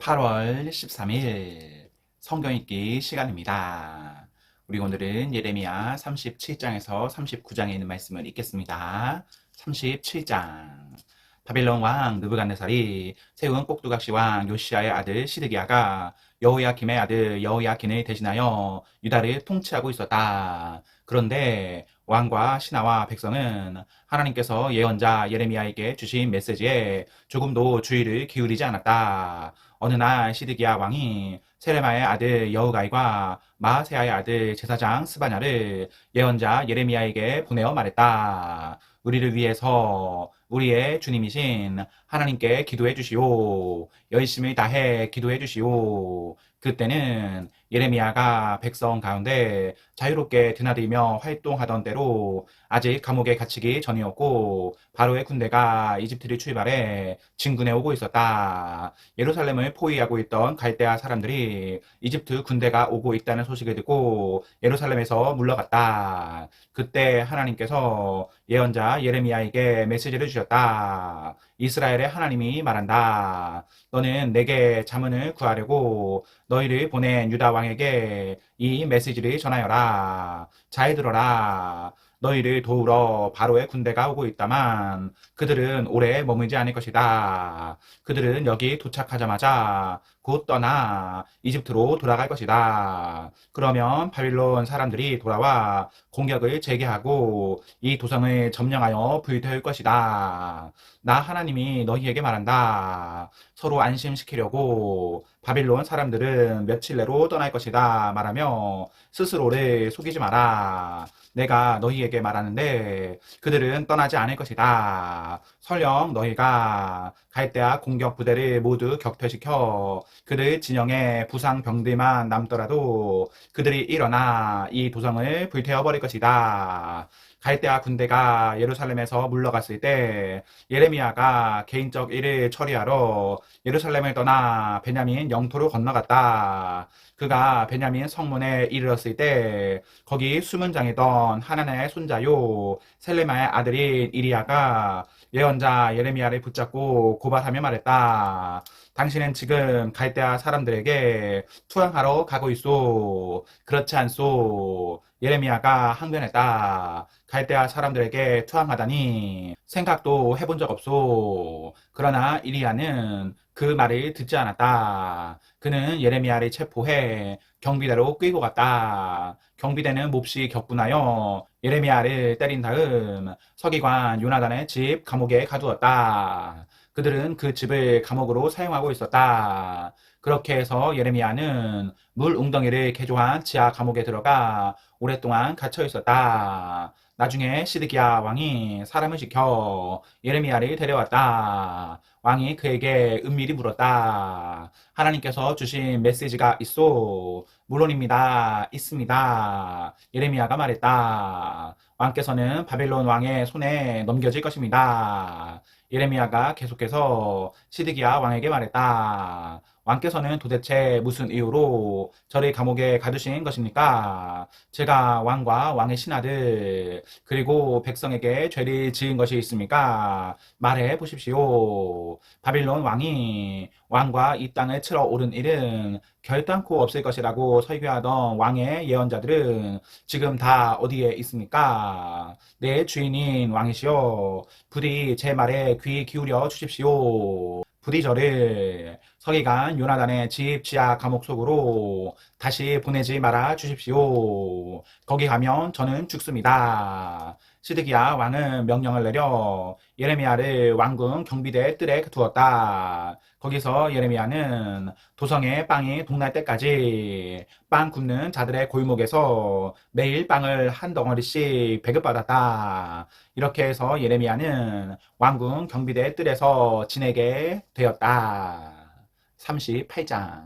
8월 13일 성경 읽기 시간입니다. 우리 오늘은 예레미야 37장에서 39장에 있는 말씀을 읽겠습니다. 37장 바빌론 왕 느부갓네살이 세운 꼭두각시 왕 요시아의 아들 시드기야가 여호야김의 아들 여호야긴을 대신하여 유다를 통치하고 있었다. 그런데 왕과 신하와 백성은 하나님께서 예언자 예레미야에게 주신 메시지에 조금도 주의를 기울이지 않았다. 어느 날 시드기야 왕이 세레마의 아들 여우가이과 마세아의 아들 제사장 스바냐를 예언자 예레미야에게 보내어 말했다. 우리를 위해서 우리의 주님이신 하나님께 기도해 주시오. 열심히 다해 기도해 주시오. 그때는 예레미야가 백성 가운데 자유롭게 드나들며 활동하던 때로 아직 감옥에 갇히기 전이었고 바로의 군대가 이집트를 출발해 진군해 오고 있었다. 예루살렘을 포위하고 있던 갈대아 사람들이 이집트 군대가 오고 있다는 소식을 듣고 예루살렘에서 물러갔다. 그때 하나님께서 예언자 예레미야에게 메시지를 주셨다. 이스라엘의 하나님이 말한다. 너는 내게 자문을 구하려고 너희를 보낸 유다 왕에게 이 메시지를 전하여라. 잘 들어라. 너희를 도우러 바로의 군대가 오고 있다만 그들은 오래 머물지 않을 것이다. 그들은 여기 도착하자마자 곧 떠나 이집트로 돌아갈 것이다. 그러면 바빌론 사람들이 돌아와 공격을 재개하고 이 도성을 점령하여 불태울 것이다. 나 하나님이 너희에게 말한다. 서로 안심시키려고 바빌론 사람들은 며칠 내로 떠날 것이다 말하며 스스로를 속이지 마라. 내가 너희에게 말하는데 그들은 떠나지 않을 것이다. 설령 너희가 갈대아 공격 부대를 모두 격퇴시켜 그들 진영에 부상 병들만 남더라도 그들이 일어나 이 도성을 불태워 버릴 것이다. 갈대아 군대가 예루살렘에서 물러갔을 때 예레미야가 개인적 일을 처리하러 예루살렘을 떠나 베냐민 영토로 건너갔다. 그가 베냐민 성문에 이르렀을 때 거기 숨은 장이던 하나나의 손자요 셀레마의 아들인 이리야가 예언자 예레미야를 붙잡고 고발하며 말했다. 당신은 지금 갈대아 사람들에게 투항하러 가고 있소. 그렇지 않소. 예레미야가 항변했다. 갈대아 사람들에게 투항하다니 생각도 해본 적 없소. 그러나 이리야는 그 말을 듣지 않았다. 그는 예레미야를 체포해 경비대로 끌고 갔다. 경비대는 몹시 격분하여 예레미야를 때린 다음 서기관 요나단의 집 감옥에 가두었다. 그들은 그 집을 감옥으로 사용하고 있었다. 그렇게 해서 예레미야는 물 웅덩이를 개조한 지하 감옥에 들어가 오랫동안 갇혀 있었다. 나중에 시드기야 왕이 사람을 시켜 예레미야를 데려왔다. 왕이 그에게 은밀히 물었다. 하나님께서 주신 메시지가 있소. 물론입니다. 있습니다. 예레미야가 말했다. 왕께서는 바벨론 왕의 손에 넘겨질 것입니다. 예레미야가 계속해서 시드기야 왕에게 말했다. 왕께서는 도대체 무슨 이유로 저를 감옥에 가두신 것입니까? 제가 왕과 왕의 신하들 그리고 백성에게 죄를 지은 것이 있습니까? 말해 보십시오. 바빌론 왕이 왕과 이 땅을 치러 오른 일은 결단코 없을 것이라고 설교하던 왕의 예언자들은 지금 다 어디에 있습니까? 내 주인인 왕이시여 부디 제 말에 귀 기울여 주십시오. 부디 저를 서기관 요나단의 집 지하 감옥 속으로 다시 보내지 말아 주십시오. 거기 가면 저는 죽습니다. 시드기야 왕은 명령을 내려 예레미야를 왕궁 경비대 뜰에 두었다. 거기서 예레미야는 도성에 빵이 동날 때까지 빵 굽는 자들의 골목에서 매일 빵을 한 덩어리씩 배급받았다. 이렇게 해서 예레미야는 왕궁 경비대 뜰에서 지내게 되었다. 38장.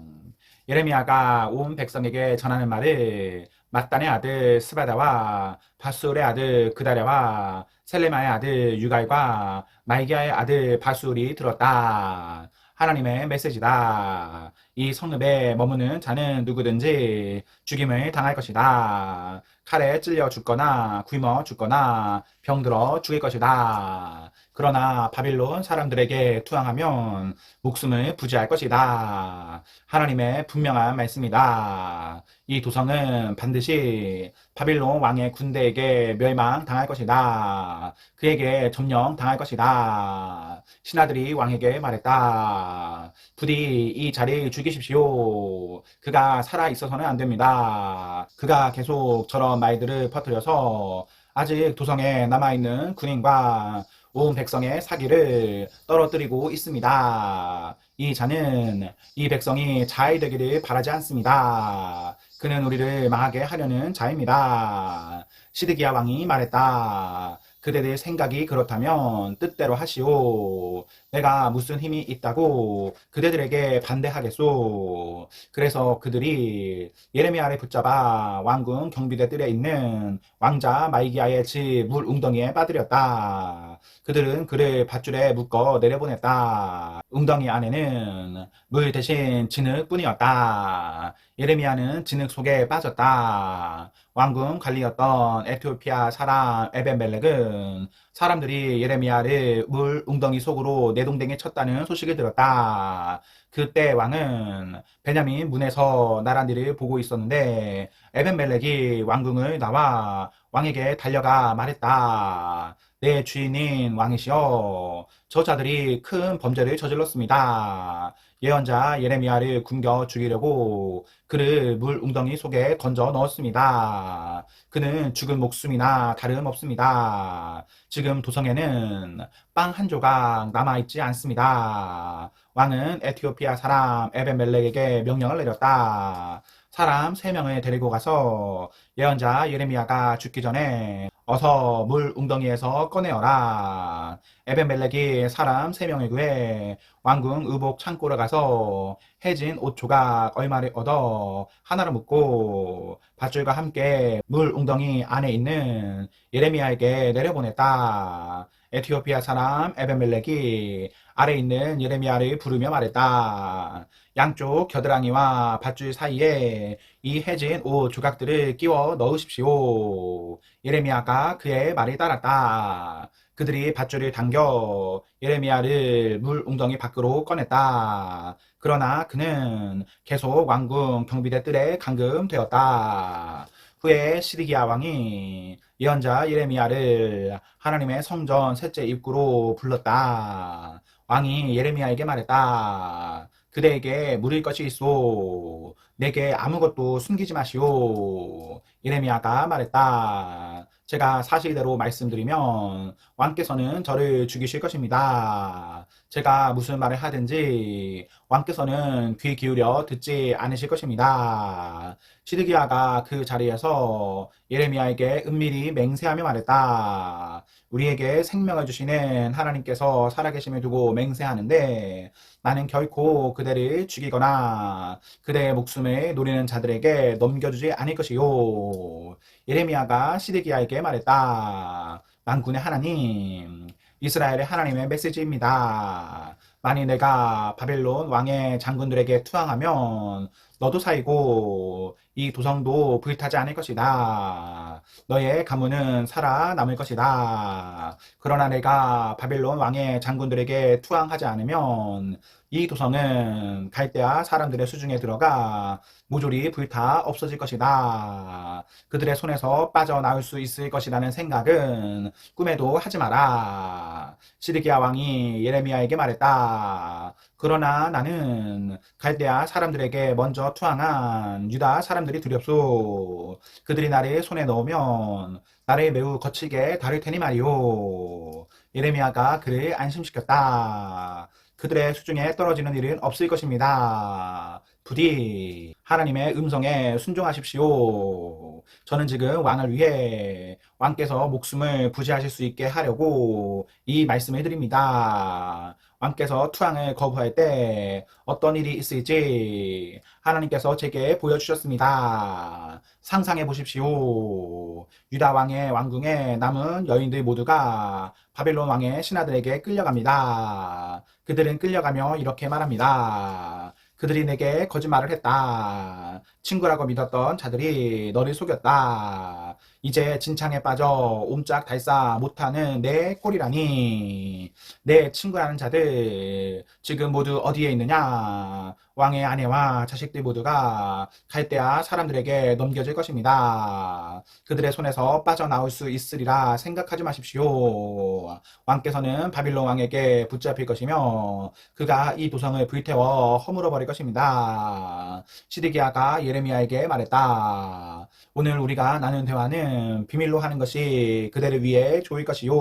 예레미야가 온 백성에게 전하는 말을 mat단의 아들 스바다와 바술의 아들 그다랴와 셀레마의 아들 유갈과 말기야의 아들 바술이 들었다. 하나님의 메시지다. 이 성읍에 머무는 자는 누구든지 죽임을 당할 것이다. 칼에 찔려 죽거나 굶어 죽거나 병들어 죽을 것이다. 그러나 바빌론 사람들에게 투항하면 목숨을 부지할 것이다. 하나님의 분명한 말씀이다. 이 도성은 반드시 바빌론 왕의 군대에게 멸망당할 것이다. 그에게 점령당할 것이다. 신하들이 왕에게 말했다. 부디 이 자리를 죽이십시오. 그가 살아 있어서는 안 됩니다. 그가 계속 저런 말들을 퍼뜨려서 아직 도성에 남아있는 군인과 온 백성의 사기를 떨어뜨리고 있습니다. 이 자는 이 백성이 잘 되기를 바라지 않습니다. 그는 우리를 망하게 하려는 자입니다. 시드기야 왕이 말했다. 그대들 생각이 그렇다면 뜻대로 하시오. 내가 무슨 힘이 있다고 그대들에게 반대하겠소. 그래서 그들이 예레미야를 붙잡아 왕궁 경비대 뜰에 있는 왕자 마이기야의 집 물 웅덩이에 빠뜨렸다. 그들은 그를 밧줄에 묶어 내려보냈다. 웅덩이 안에는 물 대신 진흙 뿐이었다. 예레미야는 진흙 속에 빠졌다. 왕궁 관리였던 에티오피아 사람 에벤멜렉은 사람들이 예레미야를 물 웅덩이 속으로 내동댕이 쳤다는 소식을 들었다. 그때 왕은 베냐민 문에서 나란 일을 보고 있었는데 에벤멜렉이 왕궁을 나와 왕에게 달려가 말했다. 내 주인인 왕이시여, 저자들이 큰 범죄를 저질렀습니다. 예언자 예레미야를 굶겨 죽이려고 그를 물 웅덩이 속에 던져 넣었습니다. 그는 죽은 목숨이나 다름없습니다. 지금 도성에는 빵 한 조각 남아있지 않습니다. 왕은 에티오피아 사람 에벤멜렉에게 명령을 내렸다. 사람 세 명을 데리고 가서 예언자 예레미야가 죽기 전에 어서 물 웅덩이에서 꺼내어라. 에벤멜렉이 사람 세 명을 구해 왕궁 의복 창고를 가서 해진 옷 조각 얼마를 얻어 하나로 묶고 밧줄과 함께 물 웅덩이 안에 있는 예레미야에게 내려보냈다. 에티오피아 사람 에벤멜렉이 아래 있는 예레미야를 부르며 말했다. 양쪽 겨드랑이와 밧줄 사이에 이 해진 옷 조각들을 끼워 넣으십시오. 예레미야가 그의 말을 따랐다. 그들이 밧줄을 당겨 예레미야를 물 웅덩이 밖으로 꺼냈다. 그러나 그는 계속 왕궁 경비대 뜰에 감금되었다. 후에 시드기야 왕이 예언자 예레미야를 하나님의 성전 셋째 입구로 불렀다. 왕이 예레미야에게 말했다. 그대에게 물을 것이 있소. 내게 아무것도 숨기지 마시오. 예레미야가 말했다. 제가 사실대로 말씀드리면 왕께서는 저를 죽이실 것입니다. 제가 무슨 말을 하든지 왕께서는 귀 기울여 듣지 않으실 것입니다. 시드기야가 그 자리에서 예레미야에게 은밀히 맹세하며 말했다. 우리에게 생명을 주시는 하나님께서 살아계심을 두고 맹세하는데 나는 결코 그대를 죽이거나 그대의 목숨을 노리는 자들에게 넘겨주지 않을 것이요. 예레미야가 시드기야에게 말했다. 만군의 하나님, 이스라엘의 하나님의 메시지입니다. 만일 내가 바벨론 왕의 장군들에게 투항하면 너도 살고 이 도성도 불타지 않을 것이다. 너의 가문은 살아남을 것이다. 그러나 내가 바벨론 왕의 장군들에게 투항하지 않으면 이 도성은 갈대아 사람들의 수중에 들어가 모조리 불타 없어질 것이다. 그들의 손에서 빠져나올 수 있을 것이라는 생각은 꿈에도 하지 마라. 시드기야 왕이 예레미야에게 말했다. 그러나 나는 갈대아 사람들에게 먼저 투항한 유다 사람들이 두렵소. 그들이 나를 손에 넣으면 나를 매우 거칠게 다룰 테니 말이오. 예레미야가 그를 안심시켰다. 그들의 수중에 떨어지는 일은 없을 것입니다. 부디 하나님의 음성에 순종하십시오. 저는 지금 왕을 위해 왕께서 목숨을 부지하실 수 있게 하려고 이 말씀을 드립니다. 왕께서 투항을 거부할 때 어떤 일이 있을지 하나님께서 제게 보여주셨습니다. 상상해 보십시오. 유다 왕의 왕궁에 남은 여인들 모두가 바벨론 왕의 신하들에게 끌려갑니다. 그들은 끌려가며 이렇게 말합니다. 그들이 내게 거짓말을 했다. 친구라고 믿었던 자들이 너를 속였다. 이제 진창에 빠져 옴짝 달싹 못하는 내 꼴이라니. 내 친구라는 자들 지금 모두 어디에 있느냐? 왕의 아내와 자식들 모두가 갈대아 사람들에게 넘겨질 것입니다. 그들의 손에서 빠져나올 수 있으리라 생각하지 마십시오. 왕께서는 바빌론 왕에게 붙잡힐 것이며 그가 이 도성을 불태워 허물어 버릴 것입니다. 시드기야가 예 레미야에게 말했다. 오늘 우리가 나눈 대화는 비밀로 하는 것이 그대를 위해 좋을 것이요.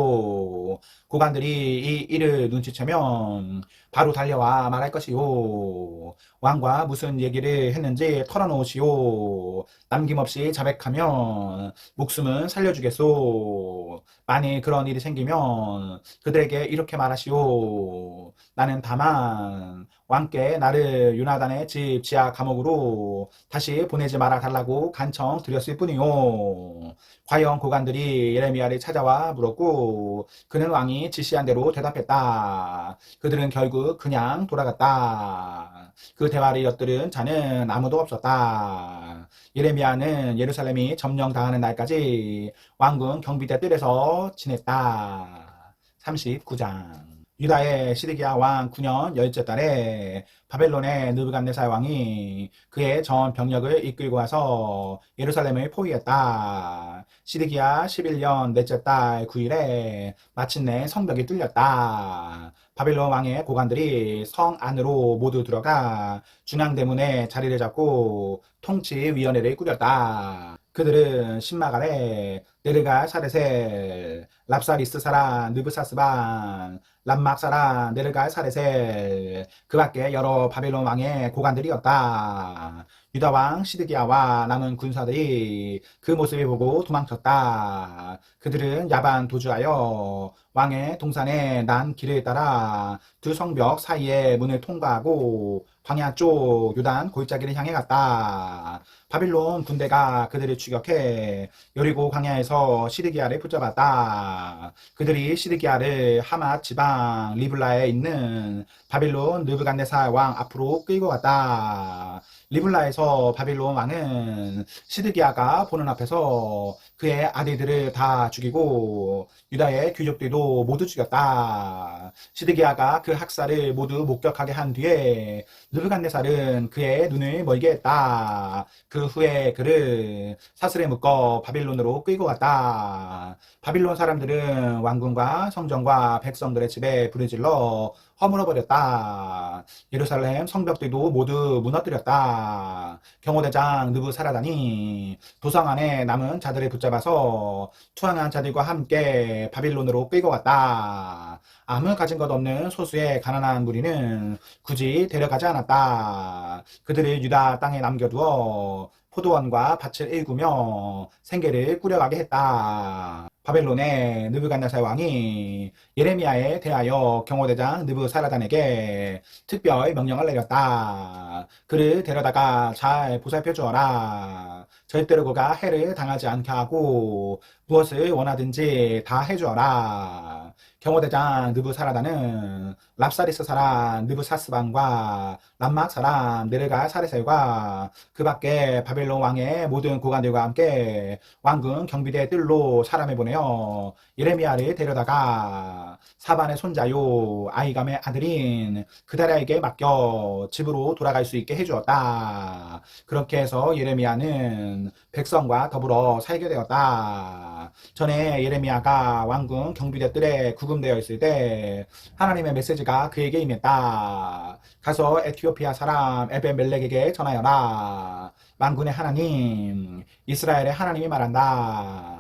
고관들이 이 일을 눈치채면 바로 달려와 말할 것이요. 왕과 무슨 얘기를 했는지 털어놓으시오. 남김없이 자백하면 목숨은 살려주겠소. 만일 그런 일이 생기면 그들에게 이렇게 말하시오. 나는 다만 왕께 나를 유나단의 집 지하 감옥으로 다시 보내지 말아 달라고 간청 드렸을 뿐이요. 과연 고관들이 예레미야를 찾아와 물었고 그는 왕이 지시한 대로 대답했다. 그들은 결국 그냥 돌아갔다. 그 대화를 엿들은 자는 아무도 없었다. 예레미야는 예루살렘이 점령당하는 날까지 왕궁 경비대 뜰에서 지냈다. 39장 유다의 시드기야 왕 9년 열째 달에 바벨론의 느부갓네살 왕이 그의 전 병력을 이끌고 와서 예루살렘을 포위했다. 시드기야 11년 넷째 달 9일에 마침내 성벽이 뚫렸다. 바벨론 왕의 고관들이 성 안으로 모두 들어가 중앙대문에 자리를 잡고 통치위원회를 꾸렸다. 그들은 신마가레, 네르갈 사레셀, 랍사리스 사라 느브사스반, 람막 사라 네르갈 사레셀, 그 밖에 여러 바벨론 왕의 고관들이었다. 유다 왕 시드기야와 남은 군사들이 그 모습을 보고 도망쳤다. 그들은 야반 도주하여 왕의 동산에 난 길을 따라 두 성벽 사이의 문을 통과하고 광야 쪽 유단 골짜기를 향해 갔다. 바빌론 군대가 그들을 추격해 여리고 광야에서 시드기야를 붙잡았다. 그들이 시드기야를 하맛 지방 리블라에 있는 바빌론 느부갓네살 왕 앞으로 끌고 갔다. 리블라에서 바빌론 왕은 시드기야가 보는 앞에서 그의 아들들을 다 죽이고 유다의 귀족들도 모두 죽였다. 시드기야가 그 학살을 모두 목격하게 한 뒤에 느부갓네살은 그의 눈을 멀게 했다. 그 후에 그를 사슬에 묶어 바빌론으로 끌고 갔다. 바빌론 사람들은 왕궁과 성전과 백성들의 집에 불을 질러 허물어 버렸다. 예루살렘 성벽들도 모두 무너뜨렸다. 경호대장 느부사라다니 도성 안에 남은 자들을 붙잡아 서 투항한 자들과 함께 바빌론으로 끌고 갔다. 아무 가진 것 없는 소수의 가난한 무리는 굳이 데려가지 않았다. 그들을 유다 땅에 남겨두어 포도원과 밭을 일구며 생계를 꾸려가게 했다. 바벨론의 느부갓네살 왕이 예레미야에 대하여 경호대장 느부사라단에게 특별 명령을 내렸다. 그를 데려다가 잘 보살펴 주어라. 절대로 그가 해를 당하지 않게 하고 무엇을 원하든지 다 해주어라. 경호대장 느부사라단은 랍사리스 사람 느부사스반과 람막 사람 네르갈 사레셀과 그 밖에 바벨론 왕의 모든 고관들과 함께 왕궁 경비대 뜰로 사람을 보내어 예레미야를 데려다가 사반의 손자요 아이감의 아들인 그다라에게 맡겨 집으로 돌아갈 수 있게 해주었다. 그렇게 해서 예레미야는 백성과 더불어 살게 되었다. 전에 예레미야가 왕궁 경비대 뜰에 구금되어 있을 때 하나님의 메시지 가 그에게 임했다. 가서 에티오피아 사람 에벤멜렉에게 전하여라. 왕군의 하나님, 이스라엘의 하나님이 말한다.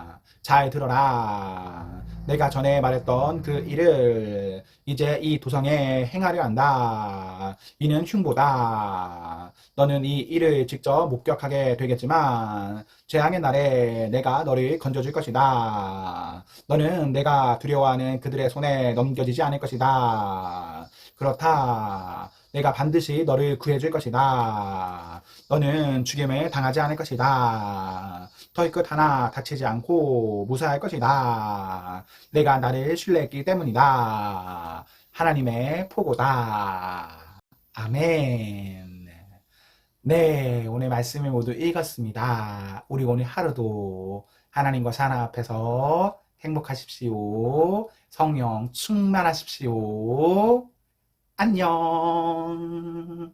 잘 들어라. 내가 전에 말했던 그 일을 이제 이 도성에 행하려 한다. 이는 흉보다. 너는 이 일을 직접 목격하게 되겠지만 재앙의 날에 내가 너를 건져줄 것이다. 너는 내가 두려워하는 그들의 손에 넘겨지지 않을 것이다. 그렇다. 내가 반드시 너를 구해줄 것이다. 너는 죽임을 당하지 않을 것이다. 털끝 하나 다치지 않고 무사할 것이다. 내가 나를 신뢰했기 때문이다. 하나님의 포고다. 아멘. 네, 오늘 말씀을 모두 읽었습니다. 우리 오늘 하루도 하나님과 사나 앞에서 행복하십시오. 성령 충만하십시오. 안녕.